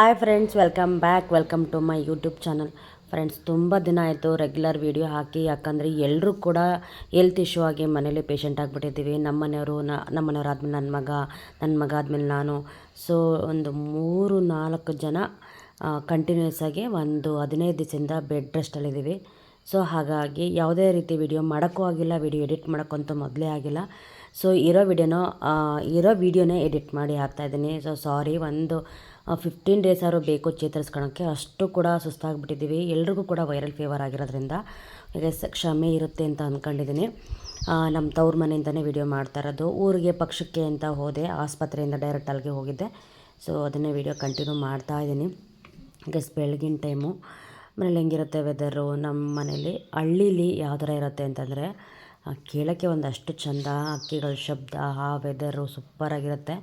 Hi friends welcome back welcome to my YouTube channel friends ತುಂಬ ದಿನ ಆಯಿತು regular video ಹಾಕಿ, ಯಾಕಂದರೆ ಎಲ್ಲರೂ ಕೂಡ ಹೆಲ್ತ್ ಇಶ್ಯೂ ಆಗಿ ಮನೇಲಿ ಪೇಷಂಟ್ ಆಗಿಬಿಟ್ಟಿದ್ದೀವಿ. ನಮ್ಮ ಮನೆಯವರು ನಮ್ಮ ಮನೆಯವ್ರು ಆದಮೇಲೆ ನನ್ನ ಮಗ ನನ್ನ ಮಗ ಆದಮೇಲೆ ನಾನು. ಸೊ ಒಂದು ಮೂರು ನಾಲ್ಕು ಜನ ಕಂಟಿನ್ಯೂಸ್ ಆಗಿ ಒಂದು ಹದಿನೈದು ದಿವಸದಿಂದ ಬೆಡ್ ರೆಸ್ಟಲ್ಲಿದ್ದೀವಿ ಸೊ ಹಾಗಾಗಿ ಯಾವುದೇ ರೀತಿ ವಿಡಿಯೋ ಮಾಡೋಕ್ಕೂ ಆಗಿಲ್ಲ ವಿಡಿಯೋ ಎಡಿಟ್ ಮಾಡೋಕ್ಕಂತೂ ಮೊದಲೇ ಆಗಿಲ್ಲ. ಸೊ ಇರೋ ವಿಡಿಯೋನೋ ಇರೋ ವಿಡಿಯೋನೇ ಎಡಿಟ್ ಮಾಡಿ ಹಾಕ್ತಾಯಿದ್ದೀನಿ ಸೊ ಸಾರಿ ಒಂದು ಫಿಫ್ಟೀನ್ ಡೇಸ್ ಆದರೂ ಬೇಕು ಚೇತರಿಸ್ಕೊಳಕ್ಕೆ. ಅಷ್ಟು ಕೂಡ ಸುಸ್ತಾಗ್ಬಿಟ್ಟಿದ್ದೀವಿ. ಎಲ್ರಿಗೂ ಕೂಡ ವೈರಲ್ ಫೀವರ್ ಆಗಿರೋದ್ರಿಂದ. ಎಸ್ ಕ್ಷಮೆ ಇರುತ್ತೆ ಅಂತ ಅಂದ್ಕೊಂಡಿದ್ದೀನಿ ನಮ್ಮ ತವ್ರ ಮನೆಯಿಂದನೇ ವಿಡಿಯೋ ಮಾಡ್ತಾ ಇರೋದು. ಊರಿಗೆ ಪಕ್ಷಕ್ಕೆ ಅಂತ ಹೋದೆ. ಆಸ್ಪತ್ರೆಯಿಂದ ಡೈರೆಕ್ಟ್ ಅಲ್ಲಿಗೆ ಹೋಗಿದ್ದೆ. ಸೊ ಅದನ್ನೇ ವಿಡಿಯೋ ಕಂಟಿನ್ಯೂ ಮಾಡ್ತಾ ಇದ್ದೀನಿ. ಗೆಸ್ ಬೆಳಗಿನ ಟೈಮು ಮನೇಲಿ ಹೆಂಗಿರುತ್ತೆ ವೆದರು ನಮ್ಮ ಮನೇಲಿ ಹಳ್ಳೀಲಿ ಯಾವ ಥರ ಇರುತ್ತೆ ಅಂತಂದರೆ ಕೇಳೋಕ್ಕೆ ಒಂದಷ್ಟು ಚಂದ. ಹಕ್ಕಿಗಳ ಶಬ್ದ, ಆ ವೆದರು ಸೂಪರಾಗಿರುತ್ತೆ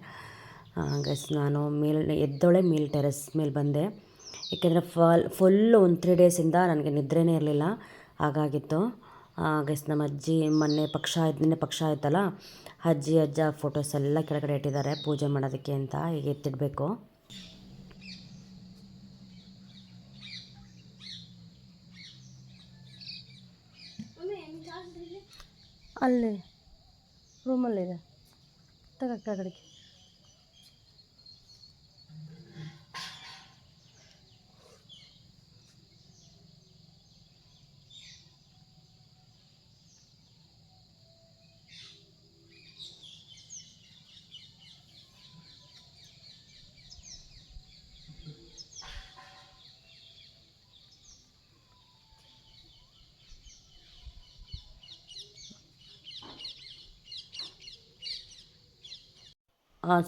ಗೈಸ್ ನಾನು ಮೇಲೆ, ಎದ್ದೊಳೆ ಮೇಲ್ ಟೆರೆಸ್ ಮೇಲೆ ಬಂದೆ. ಏಕೆಂದರೆ ಫಾಲ್ ಫುಲ್ಲು ಒಂದು ತ್ರೀ ಡೇಸಿಂದ ನನಗೆ ನಿದ್ರೆನೇ ಇರಲಿಲ್ಲ. ಹಾಗಾಗಿತ್ತು. ಗೈಸ್ ನಮ್ಮ ಅಜ್ಜಿ ಮೊನ್ನೆ ಪಕ್ಷ ನಿನ್ನೆ ಪಕ್ಷ ಆಯ್ತಲ್ಲ ಅಜ್ಜಿ, ಅಜ್ಜ ಫೋಟೋಸ್ ಎಲ್ಲ ಕೆಳಗಡೆ ಇಟ್ಟಿದ್ದಾರೆ ಪೂಜೆ ಮಾಡೋದಕ್ಕೆ ಅಂತ ಈಗ ಎತ್ತಿಡಬೇಕು. ಅಲ್ಲಿ ರೂಮಲ್ಲಿದೆ ತಗೋ ಕಡೆಗೆ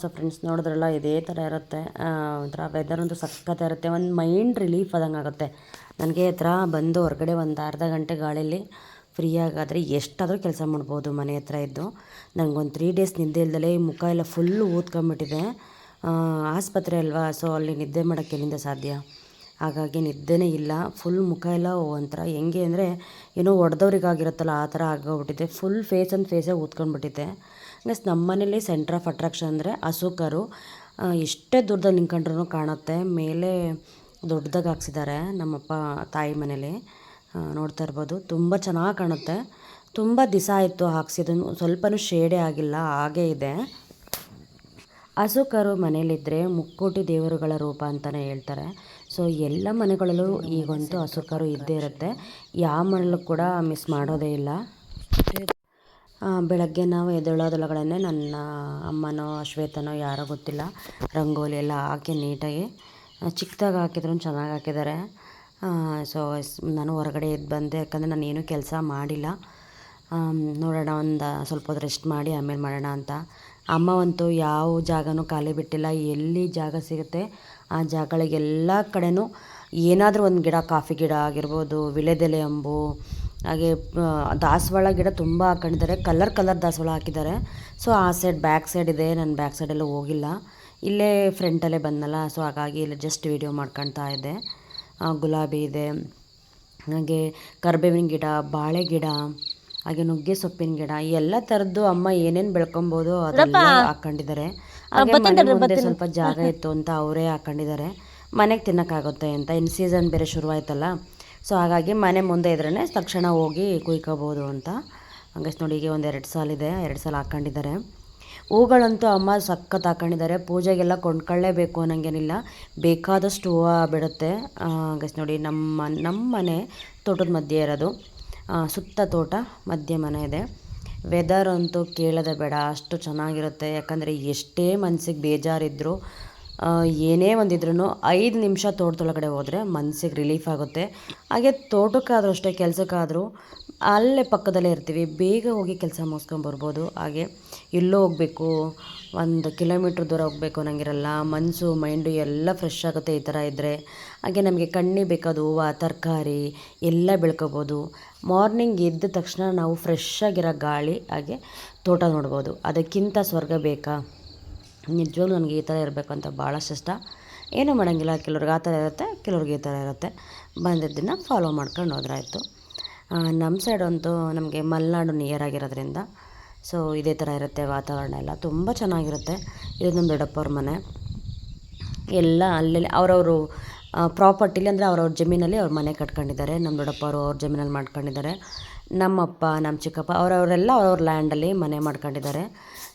ಸೊ ಫ್ರೆಂಡ್ಸ್ ನೋಡಿದ್ರಲ್ಲ, ಇದೇ ಥರ ಇರುತ್ತೆ. ಒಂಥರ ವೆದರ್ ಅಂತೂ ಸಖತ್ ಇರುತ್ತೆ. ಒಂದು ಮೈಂಡ್ ರಿಲೀಫ್ ಆದಂಗೆ ಆಗುತ್ತೆ. ನನಗೆ ಥರ ಬಂದು ಹೊರಗಡೆ ಒಂದು ಅರ್ಧ ಗಂಟೆ ಗಾಳಿಯಲ್ಲಿ ಫ್ರೀಯಾಗಾದರೆ ಎಷ್ಟಾದರೂ ಕೆಲಸ ಮಾಡ್ಬೋದು ಮನೆ ಹತ್ರ ಇದ್ದು. ನನಗೊಂದು ತ್ರೀ ಡೇಸ್ ನಿದ್ದೆ ಇಲ್ದಲೇ ಮುಖ ಎಲ್ಲ ಫುಲ್ಲು ಊದ್ಕೊಂಬಿಟ್ಟಿದೆ. ಆಸ್ಪತ್ರೆ ಅಲ್ವಾ ಸೊ ಅಲ್ಲಿ ನಿದ್ದೆ ಮಾಡೋಕ್ಕೆ ಎಲ್ಲಿಂದ ಸಾಧ್ಯ? ಹಾಗಾಗಿ ನಿದ್ದೆನೇ ಇಲ್ಲ. ಫುಲ್ ಮುಖ ಎಲ್ಲ ಒಂಥರ ಹೆಂಗೆ ಅಂದರೆ ಏನೋ ಒಡೆದವ್ರಿಗಾಗಿರುತ್ತಲ್ಲ, ಆ ಥರ ಆಗೋಗ್ಬಿಟ್ಟಿದೆ. ಫುಲ್ ಫೇಸ್ ಆ್ಯಂಡ್ ಫೇಸೇ ಊದ್ಕೊಂಡ್ಬಿಟ್ಟಿದೆ ನೆಕ್ಸ್ ನಮ್ಮ ಮನೇಲಿ ಸೆಂಟ್ರ್ ಆಫ್ ಅಟ್ರಾಕ್ಷನ್ ಅಂದರೆ ಅಶೋಕರು. ಎಷ್ಟೇ ದೂರದಲ್ಲಿ ನಿಂತ್ಕೊಂಡ್ರೂ ಕಾಣುತ್ತೆ. ಮೇಲೆ ದೊಡ್ಡದಾಗಿ ಹಾಕ್ಸಿದ್ದಾರೆ ನಮ್ಮಪ್ಪ, ತಾಯಿ ಮನೇಲಿ. ನೋಡ್ತಾ ಇರ್ಬೋದು. ತುಂಬ ಚೆನ್ನಾಗಿ ಕಾಣುತ್ತೆ. ತುಂಬ ದಿವಸ ಆಯಿತು ಹಾಕ್ಸಿದ್ದು ಸ್ವಲ್ಪನೂ ಶೇಡೇ ಆಗಿಲ್ಲ, ಹಾಗೇ ಇದೆ. ಅಶೋಕರು ಮನೇಲಿದ್ದರೆ ಮುಕ್ಕೋಟಿ ದೇವರುಗಳ ರೂಪ ಅಂತಲೇ ಹೇಳ್ತಾರೆ. ಸೊ ಎಲ್ಲ ಮನೆಗಳಲ್ಲೂ ಈಗಂತೂ ಅಶೋಕರು ಇದ್ದೇ ಇರುತ್ತೆ. ಯಾವ ಮನೆಯಲ್ಲೂ ಕೂಡ ಮಿಸ್ ಮಾಡೋದೇ ಇಲ್ಲ. ಬೆಳಗ್ಗೆ ನಾವು ಎದ್ದೇಳೋದೊಳಗಡೆ ನನ್ನ ಅಮ್ಮನೋ, ಶ್ವೇತನೋ ಯಾರೋ ಗೊತ್ತಿಲ್ಲ. ರಂಗೋಲಿ ಎಲ್ಲ ಹಾಕಿ ನೀಟಾಗಿ ಚಿಕ್ಕದಾಗಿ ಹಾಕಿದ್ರು ಚೆನ್ನಾಗಿ ಹಾಕಿದ್ದಾರೆ. ಸೊ, ನಾನು ಹೊರಗಡೆ ಎದ್ದು ಬಂದೆ. ಯಾಕಂದರೆ ನಾನು ಏನೂ ಕೆಲಸ ಮಾಡಿಲ್ಲ. ನೋಡೋಣ, ಒಂದು ಸ್ವಲ್ಪ ಹೊತ್ತು ರೆಸ್ಟ್ ಮಾಡಿ ಆಮೇಲೆ ಮಾಡೋಣ ಅಂತ. ಅಮ್ಮ ಅಂತೂ ಯಾವ ಜಾಗನೂ ಖಾಲಿ ಬಿಟ್ಟಿಲ್ಲ. ಎಲ್ಲಿ ಜಾಗ ಸಿಗುತ್ತೆ, ಆ ಜಾಗಗಳಿಗೆಲ್ಲ ಕಡೆಯೂ ಏನಾದರೂ ಒಂದು ಗಿಡ, ಕಾಫಿ ಗಿಡ ಆಗಿರ್ಬೋದು ವಿಳೆದೆಲೆ ಅಂಬು ಹಾಗೆ ದಾಸವಾಳ ಗಿಡ ತುಂಬ ಹಾಕೊಂಡಿದ್ದಾರೆ. ಕಲರ್ ಕಲರ್ ದಾಸವಾಳ ಹಾಕಿದ್ದಾರೆ. ಸೊ ಆ ಸೈಡ್ ಬ್ಯಾಕ್ ಸೈಡ್ ಇದೆ. ನಾನು ಬ್ಯಾಕ್ ಸೈಡೆಲ್ಲ ಹೋಗಿಲ್ಲ. ಇಲ್ಲೇ ಫ್ರಂಟಲ್ಲೇ ಬಂದನಲ್ಲ ಸೊ ಹಾಗಾಗಿ ಇಲ್ಲಿ ಜಸ್ಟ್ ವೀಡಿಯೋ ಮಾಡ್ಕೊಳ್ತಾ ಇದ್ದೆ. ಗುಲಾಬಿ ಇದೆ. ಹಾಗೆ ಕರ್ಬೇವಿನ ಗಿಡ ಬಾಳೆ ಗಿಡ ಹಾಗೆ ನುಗ್ಗೆ ಸೊಪ್ಪಿನ ಗಿಡ ಎಲ್ಲ ಥರದ್ದು ಅಮ್ಮ ಏನೇನು ಬೆಳ್ಕೊಬೋದು ಅದೆಲ್ಲ ಹಾಕೊಂಡಿದ್ದಾರೆ. ಮುಂದೆ ಸ್ವಲ್ಪ ಜಾಗ ಇತ್ತು ಅಂತ ಅವರೇ ಹಾಕೊಂಡಿದ್ದಾರೆ. ಮನೆಗೆ ತಿನ್ನೋಕ್ಕಾಗುತ್ತೆ ಅಂತ. ಇನ್ನು ಸೀಸನ್ ಬೇರೆ ಶುರುವಾಯ್ತಲ್ಲ. ಸೊ ಹಾಗಾಗಿ ಮನೆ ಮುಂದೆ ಇದ್ರೇ ತಕ್ಷಣ ಹೋಗಿ ಕುಯ್ಕೋಬೋದು ಅಂತ. ಹಂಗೆ ನೋಡಿ ಈಗ ಒಂದು ಎರಡು ಸಾಲಿದೆ ಎರಡು ಸಾಲ ಹಾಕ್ಕೊಂಡಿದ್ದಾರೆ ಹೂಗಳಂತೂ ಅಮ್ಮ ಸಖತ್ ಹಾಕೊಂಡಿದ್ದಾರೆ. ಪೂಜೆಗೆಲ್ಲ ಕೊಂಡ್ಕೊಳ್ಳೇಬೇಕು ಅನ್ನೋಂಗೇನಿಲ್ಲ. ಬೇಕಾದಷ್ಟು ಹೂವು ಬಿಡುತ್ತೆ. ಹಂಗೆ ನೋಡಿ ನಮ್ಮ ನಮ್ಮ ಮನೆ ತೋಟದ ಮಧ್ಯೆ ಇರೋದು. ಸುತ್ತ ತೋಟ ಮಧ್ಯೆ ಮನೆ ಇದೆ. ವೆದರ್ ಅಂತೂ ಕೇಳೋದೇ ಬೇಡ, ಅಷ್ಟು ಚೆನ್ನಾಗಿರುತ್ತೆ. ಯಾಕಂದರೆ ಎಷ್ಟೇ ಮನಸ್ಸಿಗೆ ಬೇಜಾರಿದ್ದರೂ ಏನೇ ಒಂದಿದ್ರೂ ಐದು ನಿಮಿಷ ತೋಟದೊಳಗಡೆ ಹೋದರೆ ಮನಸ್ಸಿಗೆ ರಿಲೀಫ್ ಆಗುತ್ತೆ. ಹಾಗೆ ತೋಟಕ್ಕಾದರೂ ಅಷ್ಟೇ, ಕೆಲಸಕ್ಕಾದರೂ ಅಲ್ಲೇ ಪಕ್ಕದಲ್ಲೇ ಇರ್ತೀವಿ. ಬೇಗ ಹೋಗಿ ಕೆಲಸ ಮುಗಿಸ್ಕೊಂಬರ್ಬೋದು. ಹಾಗೆ ಎಲ್ಲೋ ಹೋಗಬೇಕು, ಒಂದು ಕಿಲೋಮೀಟ್ರ್ ದೂರ ಹೋಗಬೇಕು ಅನ್ನಂಗಿರಲ್ಲ. ಮನಸ್ಸು ಮೈಂಡು ಎಲ್ಲ ಫ್ರೆಶ್ ಆಗುತ್ತೆ ಈ ಥರ ಇದ್ದರೆ ಹಾಗೆ ನಮಗೆ ಕಣ್ಣಿಗೆ ಬೇಕಾದ ಹೂವು, ತರಕಾರಿ ಎಲ್ಲ ಬೆಳ್ಕೋಬೋದು. ಮಾರ್ನಿಂಗ್ ಎದ್ದ ತಕ್ಷಣ ನಾವು ಫ್ರೆಶ್ ಆಗಿರೋ ಗಾಳಿ ಹಾಗೆ ತೋಟ ನೋಡ್ಬೋದು. ಅದಕ್ಕಿಂತ ಸ್ವರ್ಗ ಬೇಕಾ? ನಿಜವಾಗ್ಲೂ ನನಗೆ ಈ ಥರ ಇರಬೇಕು ಅಂತ ಭಾಳಷ್ಟು ಇಷ್ಟ. ಏನೂ ಮಾಡೋಂಗಿಲ್ಲ, ಕೆಲವ್ರಿಗೆ ಆ ಥರ ಇರುತ್ತೆ, ಕೆಲವ್ರಿಗೆ ಈ ಥರ ಇರುತ್ತೆ. ಬಂದಿದ್ದನ್ನು ಫಾಲೋ ಮಾಡ್ಕೊಂಡು ಹೋದ್ರಾಯ್ತು. ನಮ್ಮ ಸೈಡ್ ಅಂತೂ ನಮಗೆ ಮಲೆನಾಡು ನಿಯರ್ ಆಗಿರೋದ್ರಿಂದ ಸೊ ಇದೇ ಥರ ಇರುತ್ತೆ ವಾತಾವರಣ ಎಲ್ಲ. ತುಂಬ ಚೆನ್ನಾಗಿರುತ್ತೆ. ಇದು ನಮ್ಮ ದೊಡ್ಡಪ್ಪವ್ರ ಮನೆ. ಎಲ್ಲ ಅಲ್ಲಲ್ಲಿ ಅವರವರು ಪ್ರಾಪರ್ಟಿಲಿ ಅಂದರೆ ಅವ್ರವ್ರ ಜಮೀನಲ್ಲಿ ಅವ್ರ ಮನೆ ಕಟ್ಕೊಂಡಿದ್ದಾರೆ. ನಮ್ಮ ದೊಡ್ಡಪ್ಪ ಅವರು ಅವ್ರ ಜಮೀನಲ್ಲಿ ಮಾಡ್ಕೊಂಡಿದ್ದಾರೆ. ನಮ್ಮಪ್ಪ, ನಮ್ಮ ಚಿಕ್ಕಪ್ಪ, ಅವರವರೆಲ್ಲ ಅವ್ರವ್ರ ಲ್ಯಾಂಡಲ್ಲಿ ಮನೆ ಮಾಡ್ಕೊಂಡಿದ್ದಾರೆ.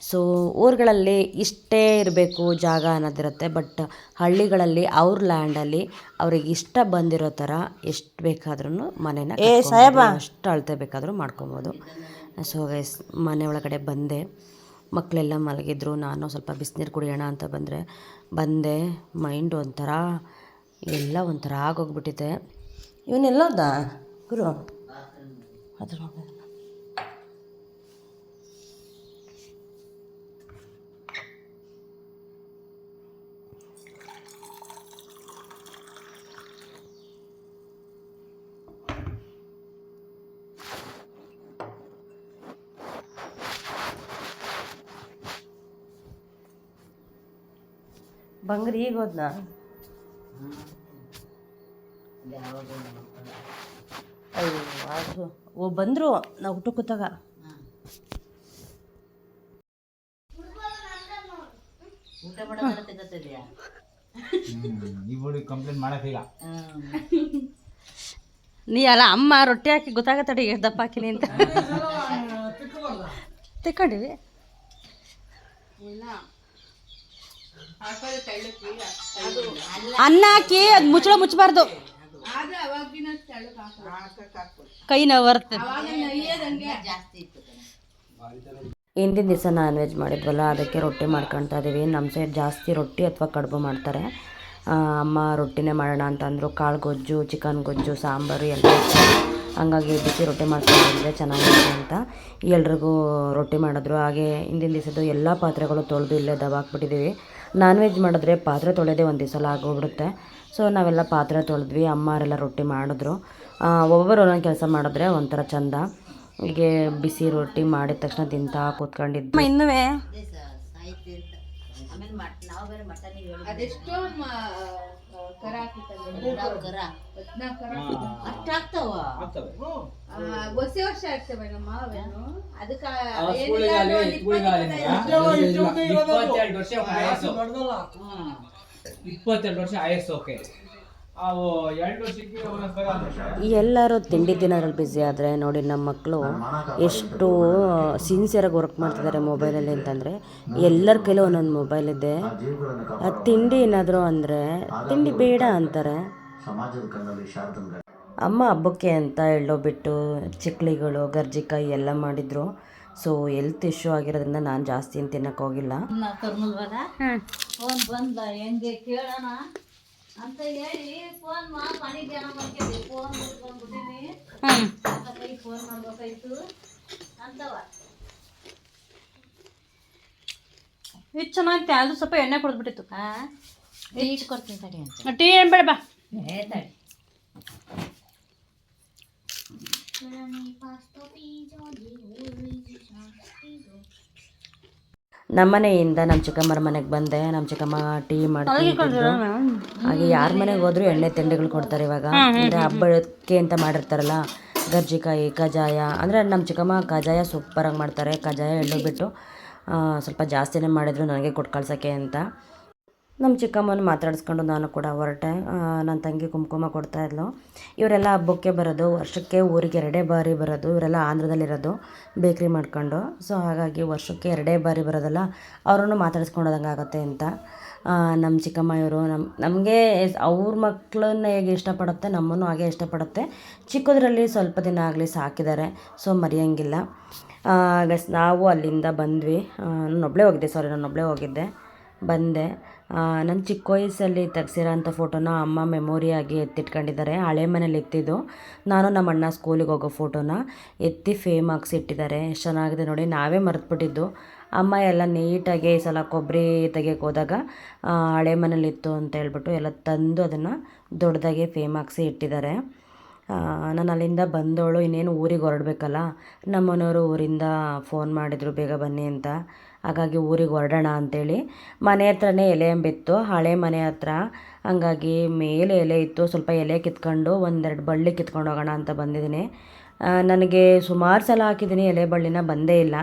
ಸೊ ಊರುಗಳಲ್ಲಿ ಇಷ್ಟೇ ಇರಬೇಕು ಜಾಗ ಅನ್ನೋದಿರುತ್ತೆ ಬಟ್ ಹಳ್ಳಿಗಳಲ್ಲಿ ಅವ್ರ ಲ್ಯಾಂಡಲ್ಲಿ ಅವ್ರಿಗೆ ಇಷ್ಟ ಬಂದಿರೋ ಥರ ಎಷ್ಟು ಬೇಕಾದ್ರೂ ಮನೇನ ಅಷ್ಟು ಅಳತೆ ಬೇಕಾದರೂ ಮಾಡ್ಕೊಬೋದು. ಸೊ ಗೈಸ್ ಮನೆ ಒಳಗಡೆ ಬಂದೆ. ಮಕ್ಕಳೆಲ್ಲ ಮಲಗಿದ್ರು. ನಾನು ಸ್ವಲ್ಪ ಬಿಸಿನೀರು ಕುಡಿಯೋಣ ಅಂತ ಬಂದರೆ ಬಂದೆ. ಮೈಂಡ್ ಒಂಥರ ಎಲ್ಲ ಒಂಥರ ಆಗೋಗ್ಬಿಟ್ಟಿದೆ. ಇವನ್ನೆಲ್ಲ ಗುರು? ಅದ್ರ ಬಂಗ್ರಿ ಈಗ ಹೋದ್ನಾ? ಅಯ್ಯೋ ಅದು ಓ ಬಂದರು ನಾವು ಊಟ ಕೂತಾಗ ಕಂಪ್ಲೇಂಟ್ ನೀ ಅಲ್ಲ ಅಮ್ಮ ರೊಟ್ಟಿ ಹಾಕಿ ಗೊತ್ತಾಗತ್ತಡಿ ಎಷ್ಟು ದಪ್ಪ ಹಾಕಿನಿ ಅಂತ. ತೆಕ್ಕೊಂಡಿವಿ. ಅನ್ನ ಹಾಕಿ ಅದು ಮುಚ್ಚಳ ಮುಚ್ಚಬಾರ್ದು. ಕೈ ನೋವು ಬರ್ತದೆ ಹಿಂದಿನ ದಿವಸ ನಾನ್ ವೆಜ್ ಮಾಡಿದ್ವಲ್ಲ ಅದಕ್ಕೆ ರೊಟ್ಟಿ ಮಾಡ್ಕೊಳ್ತಾ ಇದ್ದೀವಿ ನಮ್ಮ ಸೈಡ್ ಜಾಸ್ತಿ ರೊಟ್ಟಿ ಅಥವಾ ಕಡುಬು ಮಾಡ್ತಾರೆ. ಅಮ್ಮ ರೊಟ್ಟಿನೇ ಮಾಡೋಣ ಅಂತಂದರು. ಕಾಳು ಗೊಜ್ಜು ಚಿಕನ್ ಗೊಜ್ಜು ಸಾಂಬಾರು ಎಲ್ಲ ಹಂಗಾಗಿ ಬಿಸಿ ರೊಟ್ಟಿ ಮಾಡ್ಕೊಂಡ್ರೆ ಚೆನ್ನಾಗಿರುತ್ತೆ ಅಂತ. ಎಲ್ರಿಗೂ ರೊಟ್ಟಿ ಮಾಡಿದ್ರು. ಹಾಗೆ ಹಿಂದಿನ ದಿವಸದ್ದು ಎಲ್ಲ ಪಾತ್ರೆಗಳು ತೊಳೆದು ಇಲ್ಲೇ ದಬಾಕ್ಬಿಟ್ಟಿದ್ದೀವಿ ನಾನ್ ವೆಜ್ ಮಾಡಿದ್ರೆ ಪಾತ್ರೆ ತೊಳೆದೇ ಒಂದು ದಿವಸ ಆಗೋಗ್ಬಿಡುತ್ತೆ. ಸೊ ನಾವೆಲ್ಲ ಪಾತ್ರೆ ತೊಳೆದ್ವಿ ಅಮ್ಮರೆಲ್ಲ ರೊಟ್ಟಿ ಮಾಡಿದ್ರು. ಒಬ್ಬೊಬ್ಬರು ಒಂದೊಂದು ಕೆಲಸ ಮಾಡಿದ್ರೆ ಒಂಥರ ಚಂದ. ಹೀಗೆ ಬಿಸಿ ರೊಟ್ಟಿ ಮಾಡಿದ ತಕ್ಷಣ ತಿಂತಾ ಕೂತ್ಕೊಂಡಿದ್ದು ಇನ್ನುವೇ ಅದೆಷ್ಟೋ ಕರ ಕರ. ಹೊಸ ವರ್ಷ ಆಗ್ತವೆ ನಮ್ಮ ಅವೇನು ಅದಕ್ಕ ಇಪ್ಪತ್ತೆರಡು ವರ್ಷ ಆಯಸ್ಸು. ಇಪ್ಪತ್ತೆರಡು ವರ್ಷ ಆಯಸ್ಸು ಓಕೆ. ಎಲ್ಲರೂ ತಿಂಡಿ ತಿನ್ನೋದ್ರಲ್ಲಿ ಬ್ಯುಸಿ ಆದರೆ ನೋಡಿ ನಮ್ಮ ಮಕ್ಕಳು ಎಷ್ಟು ಸಿನ್ಸಿಯರಾಗಿ ವರ್ಕ್ ಮಾಡ್ತಿದ್ದಾರೆ ಮೊಬೈಲಲ್ಲಿ ಅಂತಂದರೆ. ಎಲ್ಲರ ಕೈಲೂ ಒಂದೊಂದು ಮೊಬೈಲ್ ಇದೆ. ತಿಂಡಿ ಏನಾದರೂ ಅಂದರೆ ತಿಂಡಿ ಬೇಡ ಅಂತಾರೆ. ಅಮ್ಮ ಹಬ್ಬಕ್ಕೆ ಅಂತ ಎಳ್ಳೋ ಬಿಟ್ಟು ಚಿಕ್ಲಿಗಳು ಗರ್ಜಿಕಾಯಿ ಎಲ್ಲ ಮಾಡಿದರು. ಸೊ ಹೆಲ್ತ್ ಇಶ್ಯೂ ಆಗಿರೋದ್ರಿಂದ ನಾನು ಜಾಸ್ತಿ ಏನು ತಿನ್ನಕ್ಕೆ ಹೋಗಿಲ್ಲ. ಅಂತ ಹೇಳಿ ಫೋನ್ ಮಾಡಿ ಮನೆಗೆ ಏನೋ ಮಾಡ್ಕೊಂಡಿ ಫೋನ್ ಬಂದ್ಬಿಟ್ಟಿನಿ ಕೈ ಫೋನ್ ಮಾಡ್ಬೇಕಾಯ್ತು ಅಂತವ ಇದು ಚೆನ್ನಾಗಿತ್ತು ಅದು ಸ್ವಲ್ಪ ಎಣ್ಣೆ ಕೊಡ್ಬಿಟ್ಟಿತ್ತು ಈಚ್ ಕೊಡ್ತೀನಿ ತಡಿ ಅಂತ ಟೀ ಏನು ಬೇಡ ಬಾ ಏ ತಡಿ ನಮ್ಮನೆಯಿಂದ ನಮ್ಮ ಚಿಕ್ಕಮ್ಮರ ಮನೆಗೆ ಬಂದೆ ನಮ್ಮ ಚಿಕ್ಕಮ್ಮ ಟೀ ಮಾಡ್ತಿದ್ರು. ಹಾಗೆ ಯಾರ ಮನೆಗೆ ಹೋದ್ರು ಎಣ್ಣೆ ತಿಂಡಿಗಳು ಕೊಡ್ತಾರೆ ಇವಾಗ. ಅಂದರೆ ಹಬ್ಬಕ್ಕೆ ಅಂತ ಮಾಡಿರ್ತಾರಲ್ಲ ಗರ್ಜಿಕಾಯಿ ಕಜಾಯ ಅಂದರೆ ನಮ್ಮ ಚಿಕ್ಕಮ್ಮ ಕಜಾಯ ಸೂಪರಾಗಿ ಮಾಡ್ತಾರೆ. ಕಜಾಯ ಎಣ್ಣೆ ಬಿಟ್ಟು ಸ್ವಲ್ಪ ಜಾಸ್ತಿನೇ ಮಾಡಿದ್ರು ನನಗೆ ಕೊಟ್ಟು ಕಳ್ಸೋಕ್ಕೆ ಅಂತ. ನಮ್ಮ ಚಿಕ್ಕಮ್ಮನ ಮಾತಾಡಿಸ್ಕೊಂಡು ನಾನು ಕೂಡ ಹೊರಟೆ. ನನ್ನ ತಂಗಿ ಕುಂಕುಮ ಕೊಡ್ತಾ ಇದ್ಲು. ಇವರೆಲ್ಲ ಹಬ್ಬಕ್ಕೆ ಬರೋದು, ವರ್ಷಕ್ಕೆ ಊರಿಗೆ ಎರಡೇ ಬಾರಿ ಬರೋದು, ಇವರೆಲ್ಲ ಆಂಧ್ರದಲ್ಲಿರೋದು ಬೇಕ್ರಿ ಮಾಡ್ಕೊಂಡು. ಸೊ ಹಾಗಾಗಿ ವರ್ಷಕ್ಕೆ ಎರಡೇ ಬಾರಿ ಬರೋದಲ್ಲ, ಅವ್ರನ್ನು ಮಾತಾಡಿಸ್ಕೊಂಡೋದಂಗೆ ಆಗುತ್ತೆ ಅಂತ. ನಮ್ಮ ಚಿಕ್ಕಮ್ಮ ಇವರು ನಮ್ಮ ನಮಗೆ ಅವ್ರ ಮಕ್ಕಳನ್ನ ಹೇಗೆ ಇಷ್ಟಪಡುತ್ತೆ, ನಮ್ಮನ್ನು ಹಾಗೆ ಇಷ್ಟಪಡುತ್ತೆ. ಚಿಕ್ಕದ್ರಲ್ಲಿ ಸ್ವಲ್ಪ ದಿನ ಆಗಲಿ ಸಾಕಿದ್ದಾರೆ ಸೊ ಮರೆಯೋಂಗಿಲ್ಲ. ಗಸ್ ನಾವು ಅಲ್ಲಿಂದ ಬಂದ್ವಿ. ನಾನೊಬ್ಬಳೇ ಹೋಗಿದ್ದೆ ಸಾರಿ ನಾನೊಬ್ಬಳೇ ಹೋಗಿದ್ದೆ. ಬಂದೆ. ನನ್ನ ಚಿಕ್ಕ ವಯಸ್ಸಲ್ಲಿ ತೆಗ್ಸಿರೋ ಅಂಥ ಫೋಟೋನ ಅಮ್ಮ ಮೆಮೊರಿಯಾಗಿ ಎತ್ತಿಟ್ಕೊಂಡಿದ್ದಾರೆ. ಹಳೆ ಮನೇಲಿ ಎತ್ತಿದ್ದು. ನಾನು ನಮ್ಮ ಅಣ್ಣ ಸ್ಕೂಲಿಗೆ ಹೋಗೋ ಫೋಟೋನ ಎತ್ತಿ ಫೇಮ್ ಹಾಕ್ಸಿ ಇಟ್ಟಿದ್ದಾರೆ. ಎಷ್ಟು ಚೆನ್ನಾಗಿದೆ ನೋಡಿ, ನಾವೇ ಮರೆತುಬಿಟ್ಟಿದ್ದು. ಅಮ್ಮ ಎಲ್ಲ ನೀಟಾಗಿ ಈ ಸಲ ಕೊಬ್ಬರಿ ತೆಗಿಯೋಕೆ ಹೋದಾಗ ಹಳೆ ಮನೇಲಿತ್ತು ಅಂತ ಹೇಳ್ಬಿಟ್ಟು ಎಲ್ಲ ತಂದು ಅದನ್ನು ದೊಡ್ಡದಾಗಿ ಫೇಮ್ ಹಾಕ್ಸಿ ಇಟ್ಟಿದ್ದಾರೆ. ನಾನು ಅಲ್ಲಿಂದ ಬಂದವಳು, ಇನ್ನೇನು ಊರಿಗೆ ಹೊರಡ್ಬೇಕಲ್ಲ? ನಮ್ಮನೆಯವರು ಊರಿಂದ ಫೋನ್ ಮಾಡಿದರು, ಬೇಗ ಬನ್ನಿ ಅಂತ. ಹಾಗಾಗಿ ಊರಿಗೆ ಹೊರಡೋಣ ಅಂತೇಳಿ. ಮನೆ ಹತ್ರನೇ ಎಲೆ ಎಂಬಿತ್ತು ಹಳೆ ಮನೆ ಹತ್ರ. ಹಂಗಾಗಿ ಮೇಲೆ ಎಲೆ ಇತ್ತು. ಸ್ವಲ್ಪ ಎಲೆ ಕಿತ್ಕೊಂಡು ಒಂದೆರಡು ಬಳ್ಳಿ ಕಿತ್ಕೊಂಡು ಹೋಗೋಣ ಅಂತ ಬಂದಿದ್ದೀನಿ. ನನಗೆ ಸುಮಾರು ಸಲ ಹಾಕಿದ್ದೀನಿ. ಎಲೆ ಬಳ್ಳಿನ ಬಂದೇ ಇಲ್ಲ.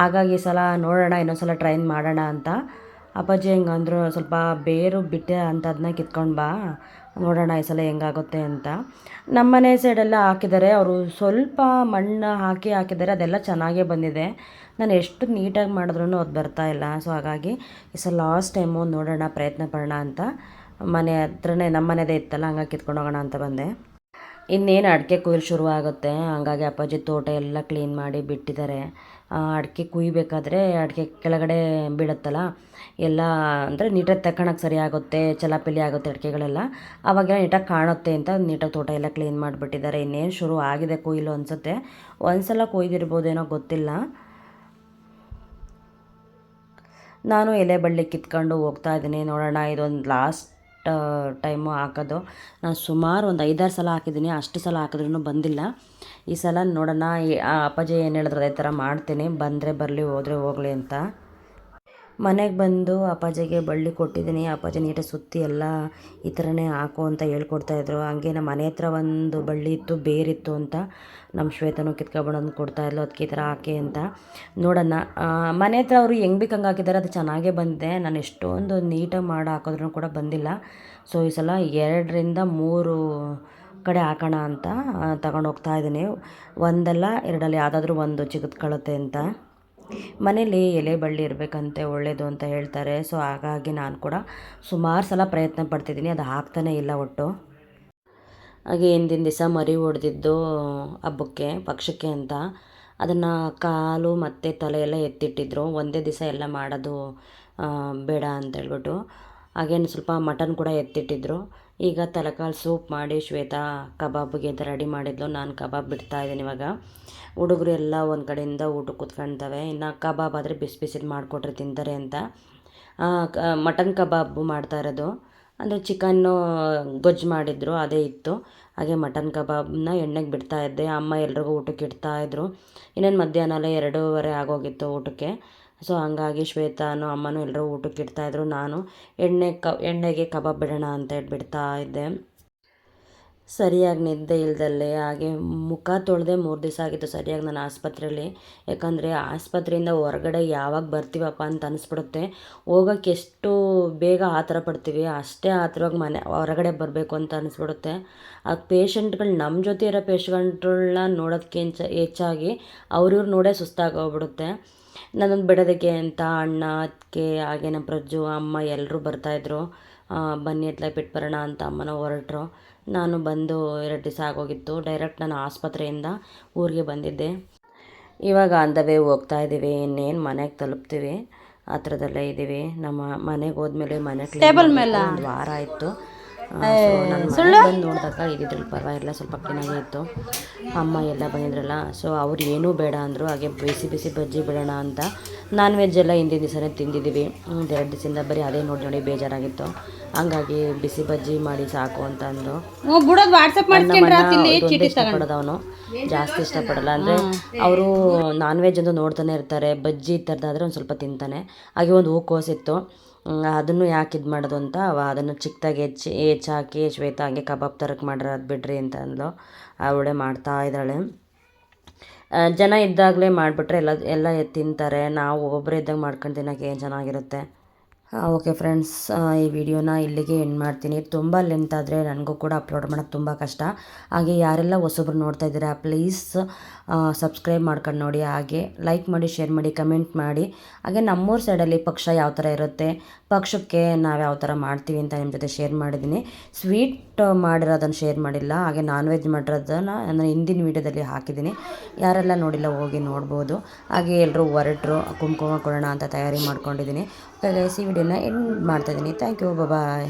ಹಾಗಾಗಿ ಈ ಸಲ ನೋಡೋಣ, ಇನ್ನೊಂದು ಸಲ ಟ್ರೈನ್ ಮಾಡೋಣ ಅಂತ. ಅಪ್ಪಾಜಿ ಹೆಂಗಂದ್ರು ಸ್ವಲ್ಪ ಬೇರು ಬಿಟ್ಟೆ ಅಂತ ಅದನ್ನ ಕಿತ್ಕೊಂಡು ಬಾ. ನೋಡೋಣ ಈ ಸಲ ಹೆಂಗಾಗುತ್ತೆ ಅಂತ. ನಮ್ಮನೆ ಸೈಡೆಲ್ಲ ಹಾಕಿದ್ದಾರೆ. ಅವರು ಸ್ವಲ್ಪ ಮಣ್ಣು ಹಾಕಿ ಹಾಕಿದ್ದಾರೆ. ಅದೆಲ್ಲ ಚೆನ್ನಾಗೇ ಬಂದಿದೆ. ನಾನು ಎಷ್ಟು ನೀಟಾಗಿ ಮಾಡಿದ್ರೂ ಅದು ಬರ್ತಾ ಇಲ್ಲ. ಸೊ ಹಾಗಾಗಿ ಈ ಸಲ ಲಾಸ್ಟ್ ಟೈಮು ನೋಡೋಣ, ಪ್ರಯತ್ನ ಪಡೋಣ ಅಂತ ಮನೆ ಹತ್ರನೇ, ನಮ್ಮ ಮನೆದೇ ಇತ್ತಲ್ಲ, ಹಂಗಾಗಿ ಕಿತ್ಕೊಂಡು ಹೋಗೋಣ ಅಂತ ಬಂದೆ. ಇನ್ನೇನು ಅಡಿಕೆ ಕೊಯ್ಲು ಶುರು ಆಗುತ್ತೆ ಹಂಗಾಗಿ ಅಪ್ಪಾಜಿ ತೋಟ ಎಲ್ಲ ಕ್ಲೀನ್ ಮಾಡಿ ಬಿಟ್ಟಿದ್ದಾರೆ. ಅಡಿಕೆ ಕುಯ್ಬೇಕಾದ್ರೆ ಅಡಿಕೆ ಕೆಳಗಡೆ ಬೀಳುತ್ತಲ್ಲ, ಎಲ್ಲ ಅಂದರೆ ನೀಟಾಗಿ ತಗೊಳಕ್ಕೆ ಸರಿ ಆಗುತ್ತೆ, ಚಲಾಪಿಲಿ ಆಗುತ್ತೆ ಅಡಿಕೆಗಳೆಲ್ಲ. ಅವಾಗೆಲ್ಲ ನೀಟಾಗಿ ಕಾಣುತ್ತೆ ಅಂತ ನೀಟಾಗಿ ತೋಟ ಎಲ್ಲ ಕ್ಲೀನ್ ಮಾಡಿಬಿಟ್ಟಿದ್ದಾರೆ. ಇನ್ನೇನು ಶುರು ಆಗಿದೆ ಕೊಯ್ಲು ಅನಿಸುತ್ತೆ. ಒಂದ್ಸಲ ಕೊಯ್ದಿರ್ಬೋದೇನೋ ಗೊತ್ತಿಲ್ಲ. ನಾನು ಎಲೆ ಬಳ್ಳಿ ಕಿತ್ಕೊಂಡು ಹೋಗ್ತಾ ಇದ್ದೀನಿ. ನೋಡೋಣ, ಇದೊಂದು ಲಾಸ್ಟ್ ಟೈಮು ಹಾಕೋದು. ನಾನು ಸುಮಾರು ಒಂದು ಐದಾರು ಸಲ ಹಾಕಿದ್ದೀನಿ ಅಷ್ಟು ಸಲ ಹಾಕಿದ್ರೂ ಬಂದಿಲ್ಲ. ಈ ಸಲ ನೋಡೋಣ ಅಪ್ಪಾಜಿ ಏನು ಹೇಳಿದ್ರು ಅದೇ ಥರ ಮಾಡ್ತೀನಿ. ಬಂದರೆ ಬರಲಿ, ಹೋದರೆ ಹೋಗಲಿ ಅಂತ. ಮನೆಗೆ ಬಂದು ಅಪ್ಪಾಜಿಗೆ ಬಳ್ಳಿ ಕೊಟ್ಟಿದ್ದೀನಿ. ಅಪ್ಪಾಜಿ ನೀಟಾಗಿ ಸುತ್ತಿ ಎಲ್ಲ ಈ ಥರನೇ ಹಾಕು ಅಂತ ಹೇಳ್ಕೊಡ್ತಾಯಿದ್ರು ಹಂಗೆ ನಮ್ಮ ಮನೆ ಹತ್ರ ಒಂದು ಬಳ್ಳಿ ಇತ್ತು, ಬೇರಿತ್ತು ಅಂತ ನಮ್ಮ ಶ್ವೇತನೂ ಕಿತ್ಕೊಬಂದು ಕೊಡ್ತಾಯಿದ್ಲು ಅದಕ್ಕೆ ಈ ಥರ ಹಾಕಿ ಅಂತ. ನೋಡೋಣ ಮನೆ ಹತ್ರ ಅವರು ಹೆಂಗೆ ಬೇಕು ಹಂಗೆ ಹಾಕಿದ್ದಾರೆ ಅದು ಚೆನ್ನಾಗೇ ಬಂದಿದೆ. ನಾನು ಎಷ್ಟೊಂದು ನೀಟಾಗಿ ಮಾಡಿ ಹಾಕಿದ್ರೂ ಕೂಡ ಬಂದಿಲ್ಲ. ಸೊ, ಈ ಸಲ ಎರಡರಿಂದ ಮೂರು ಕಡೆ ಹಾಕೋಣ ಅಂತ ತಗೊಂಡು ಹೋಗ್ತಾ ಇದ್ದೀನಿ. ಒಂದಲ್ಲ, ಎರಡಲ್ಲಿ ಯಾವುದಾದ್ರೂ ಒಂದು ಚಿಗುತ್ಕೊಳ್ಳುತ್ತೆ ಅಂತ. ಮನೇಲಿ ಎಲೆ ಬಳ್ಳಿ ಇರಬೇಕಂತೆ ಒಳ್ಳೆಯದು ಅಂತ ಹೇಳ್ತಾರೆ. ಸೊ ಹಾಗಾಗಿ ನಾನು ಕೂಡ ಸುಮಾರು ಸಲ ಪ್ರಯತ್ನ ಪಡ್ತಿದ್ದೀನಿ. ಅದು ಹಾಕ್ತಾನೇ ಇಲ್ಲ ಒಟ್ಟು. ಹಾಗೆ ಹಿಂದಿನ ದಿವಸ ಮರಿ ಹೊಡೆದಿದ್ದು ಹಬ್ಬಕ್ಕೆ, ಪಕ್ಷಕ್ಕೆ ಅಂತ. ಅದನ್ನು ಕಾಲು ಮತ್ತು ತಲೆ ಎಲ್ಲ ಎತ್ತಿಟ್ಟಿದ್ರು. ಒಂದೇ ದಿವಸ ಎಲ್ಲ ಮಾಡೋದು ಬೇಡ ಅಂತ ಹೇಳ್ಬಿಟ್ಟು. ಹಾಗೇನು ಸ್ವಲ್ಪ ಮಟನ್ ಕೂಡ ಎತ್ತಿಟ್ಟಿದ್ರು. ಈಗ ತಲೆಕಾಲು ಸೂಪ್ ಮಾಡಿ ಶ್ವೇತಾ ಕಬಾಬ್ಗೆ ಅಂತ ರೆಡಿ ಮಾಡಿದ್ಲು. ನಾನು ಕಬಾಬ್ ಬಿಡ್ತಾ ಇದ್ದೀನಿ ಇವಾಗ. ಹುಡುಗರು ಎಲ್ಲ ಒಂದು ಕಡೆಯಿಂದ ಊಟಕ್ಕೆ ಕೂತ್ಕೊಳ್ತವೆ ಇನ್ನು ಕಬಾಬ್ ಆದರೆ ಬಿಸಿ ಬಿಸಿದು ಮಾಡಿಕೊಟ್ರೆ ತಿಂತಾರೆ ಅಂತ. ಮಟನ್ ಕಬಾಬು ಮಾಡ್ತಾ ಇರೋದು. ಅಂದರೆ ಚಿಕನ್ನು ಗೊಜ್ಜು ಮಾಡಿದ್ರು, ಅದೇ ಇತ್ತು. ಹಾಗೆ ಮಟನ್ ಕಬಾಬ್ನ ಎಣ್ಣೆಗೆ ಬಿಡ್ತಾ ಇದ್ದೆ. ಅಮ್ಮ ಎಲ್ರಿಗೂ ಊಟಕ್ಕೆ ಇಡ್ತಾ ಇದ್ದರು ಇನ್ನೇನು ಮಧ್ಯಾಹ್ನ ಎಲ್ಲ ಎರಡೂವರೆ ಆಗೋಗಿತ್ತು ಊಟಕ್ಕೆ. ಸೊ ಹಂಗಾಗಿ ಶ್ವೇತಾನು ಅಮ್ಮನೂ ಎಲ್ಲರೂ ಊಟಕ್ಕೆ ಇಡ್ತಾಯಿದ್ರು ನಾನು ಎಣ್ಣೆ ಕ, ಎಣ್ಣೆಗೆ ಕಬಾಬ್ ಬಿಡೋಣ ಅಂತ ಹೇಳ್ಬಿಡ್ತಾ ಇದ್ದೆ. ಸರಿಯಾಗಿ ನಿದ್ದೆ ಇಲ್ದಲ್ಲೇ ಹಾಗೆ ಮುಖ ತೊಳೆದೆ ಮೂರು ದಿವಸ ಆಗಿತ್ತು ಸರಿಯಾಗಿ ನಾನು ಆಸ್ಪತ್ರೆಯಲ್ಲಿ. ಯಾಕಂದರೆ ಆಸ್ಪತ್ರೆಯಿಂದ ಹೊರಗಡೆ ಯಾವಾಗ ಬರ್ತೀವಪ್ಪ ಅಂತ ಅನಿಸ್ಬಿಡುತ್ತೆ. ಹೋಗೋಕ್ಕೆ ಎಷ್ಟು ಬೇಗ ಆತರ ಪಡ್ತೀವಿ. ಅಷ್ಟೇ ಆತರವಾಗಿ ಮನೆ, ಹೊರಗಡೆ ಬರಬೇಕು ಅಂತ ಅನಿಸ್ಬಿಡುತ್ತೆ. ಆ ಪೇಷಂಟ್ಗಳು ನಮ್ಮ ಜೊತೆ ಇರೋ ಪೇಷಂಟ್ಗಳನ್ನ ನೋಡೋದಕ್ಕೆ ಹೆಚ್ಚಾಗಿ ಅವ್ರಿವ್ರು ನೋಡೇ ಸುಸ್ತಾಗೋಗ್ಬಿಡುತ್ತೆ ನನ್ನನ್ನು ಬಿಡೋದಕ್ಕೆ ಅಂತ ಅಣ್ಣ ಅದಕ್ಕೆ ಹಾಗೆ ನಮ್ಮ ಪ್ರಜ್ಜು ಅಮ್ಮ ಎಲ್ಲರೂ ಬರ್ತಾಯಿದ್ರು ಬನ್ನಿ ಎತ್ಲಾಗ ಬಿಟ್ಟು ಬರೋಣ ಅಂತ ಅಮ್ಮನ ಹೊರಟ್ರು. ನಾನು ಬಂದು ಎರಡು ದಿವಸ ಆಗೋಗಿತ್ತು. ಡೈರೆಕ್ಟ್ ನಾನು ಆಸ್ಪತ್ರೆಯಿಂದ ಊರಿಗೆ ಬಂದಿದ್ದೆ. ಇವಾಗ ಅಂದವೇ ಹೋಗ್ತಾ ಇದ್ದೀವಿ. ಇನ್ನೇನು ಮನೆಗೆ ತಲುಪ್ತೀವಿ. ಹತ್ರದಲ್ಲೇ ಇದ್ದೀವಿ. ನಮ್ಮ ಮನೆಗೆ ಹೋದ್ಮೇಲೆ ಮನೆ ಟೇಬಲ್ ಮೇಲೆ? ಒಂದು ವಾರ ಆಯಿತು. ನಾನು ಬಂದು ನೋಡಿದಾಗ ಇದ್ರಲ್ಲಿ ಪರವಾಗಿಲ್ಲ ಸ್ವಲ್ಪ ಕ್ಲೀನಾಗೇ ಇತ್ತು. ಅಮ್ಮ ಎಲ್ಲ ಬಂದಿದ್ರಲ್ಲ ಸೊ ಅವ್ರು ಏನೂ ಬೇಡ ಅಂದರು ಹಾಗೆ ಬಿಸಿ ಬಿಸಿ ಬಜ್ಜಿ ಬಿಡೋಣ ಅಂತ. ನಾನ್ ವೆಜ್ ಎಲ್ಲ ಹಿಂದಿನ ದಿವಸನೇ ತಿಂದಿದ್ದೀವಿ. ಒಂದು ಎರಡು ದಿವಸದಿಂದ ಬರೀ ಅದೇ ನೋಡಿ ನೋಡಿ ಬೇಜಾರಾಗಿತ್ತು. ಹಂಗಾಗಿ ಬಿಸಿ ಬಜ್ಜಿ ಮಾಡಿ ಸಾಕು ಅಂತ ಅಂದರು. ಇಷ್ಟಪಡೋದವನು ವಾಟ್ಸಪ್ ಇಷ್ಟಪಡೋದು ಅವನು ಜಾಸ್ತಿ ಇಷ್ಟಪಡಲ್ಲ. ಅಂದರೆ ಅವರು ನಾನ್ ವೆಜ್ ಅಂತ ನೋಡ್ತಾನೆ ಇರ್ತಾರೆ ಬಜ್ಜಿ ಈ ಥರದ್ದಾದ್ರೆ ಒಂದು ಸ್ವಲ್ಪ ತಿಂತಾನೆ. ಹಾಗೆ ಒಂದು ಹೂಕೋಸು ಇತ್ತು ಹ್ಮ್, ಅದನ್ನು ಯಾಕೆ ಇದು ಮಾಡೋದು ಅಂತ ಅವ ಅದನ್ನು ಚಿಕ್ಕದಾಗಿ ಹೆಚ್ಚಿ, ಹೆಚ್ಚಾಕಿ ಶ್ವೇತ ಹಾಗೆ ಕಬಾಬ್ ಥರಕ್ಕೆ ಮಾಡ್ರೆ ಅದು ಬಿಡ್ರಿ ಅಂತ ಅಂದ್ಲು. ಅವಳೆ ಮಾಡ್ತಾ ಇದ್ದಾಳೆ. ಜನ ಇದ್ದಾಗಲೇ ಮಾಡಿಬಿಟ್ರೆ ಎಲ್ಲ ಎಲ್ಲ ತಿಂತಾರೆ. ನಾವು ಒಬ್ಬರೇ ಇದ್ದಾಗ ಮಾಡ್ಕೊಂಡು ತಿನ್ನೋಕೆ ಏನು ಚೆನ್ನಾಗಿರುತ್ತೆ? ಓಕೆ ಫ್ರೆಂಡ್ಸ್ ಈ ವಿಡಿಯೋನ ಇಲ್ಲಿಗೆ ಎಂಡ್ ಮಾಡ್ತೀನಿ. ತುಂಬ ಲೆಂತ್ ಆದರೆ ನನಗೂ ಕೂಡ ಅಪ್ಲೋಡ್ ಮಾಡೋದು ತುಂಬ ಕಷ್ಟ. ಹಾಗೆ ಯಾರೆಲ್ಲ ಹೊಸಬ್ರು ನೋಡ್ತಾ ಇದ್ದೀರಾ ಪ್ಲೀಸ್ ಸಬ್ಸ್ಕ್ರೈಬ್ ಮಾಡ್ಕೊಂಡು ನೋಡಿ. ಹಾಗೆ ಲೈಕ್ ಮಾಡಿ ಶೇರ್ ಮಾಡಿ ಕಮೆಂಟ್ ಮಾಡಿ. ಹಾಗೆ ನಮ್ಮೂರ ಸೈಡಲ್ಲಿ ಪಕ್ಷ ಯಾವ ಥರ ಇರುತ್ತೆ, ಪಕ್ಷಕ್ಕೆ ನಾವು ಯಾವ ಥರ ಮಾಡ್ತೀವಿ ಅಂತ ನಿಮ್ಮ ಜೊತೆ ಶೇರ್ ಮಾಡಿದ್ದೀನಿ. ಸ್ವೀಟ್ ಮಾಡಿರೋದನ್ನು ಶೇರ್ ಮಾಡಿಲ್ಲ, ಹಾಗೆ ನಾನ್ ವೆಜ್ ಮಾಡಿರೋದನ್ನು ನಾನು ಹಿಂದಿನ ವೀಡಿಯೋದಲ್ಲಿ ಹಾಕಿದ್ದೀನಿ. ಯಾರೆಲ್ಲ ನೋಡಿಲ್ಲ ಹೋಗಿ ನೋಡ್ಬೋದು. ಹಾಗೆ ಎಲ್ಲರೂ ಹೊರಟರು, ಕುಂಕುಮ ಕೊಡೋಣ ಅಂತ ತಯಾರಿ ಮಾಡ್ಕೊಂಡಿದ್ದೀನಿ. ಗೈಸ್ ಈ ವಿಡಿಯೋನ ಎಂಡ್ ಮಾಡ್ತಾಯಿದ್ದೀನಿ ಥ್ಯಾಂಕ್ ಯು ಬಾಯ್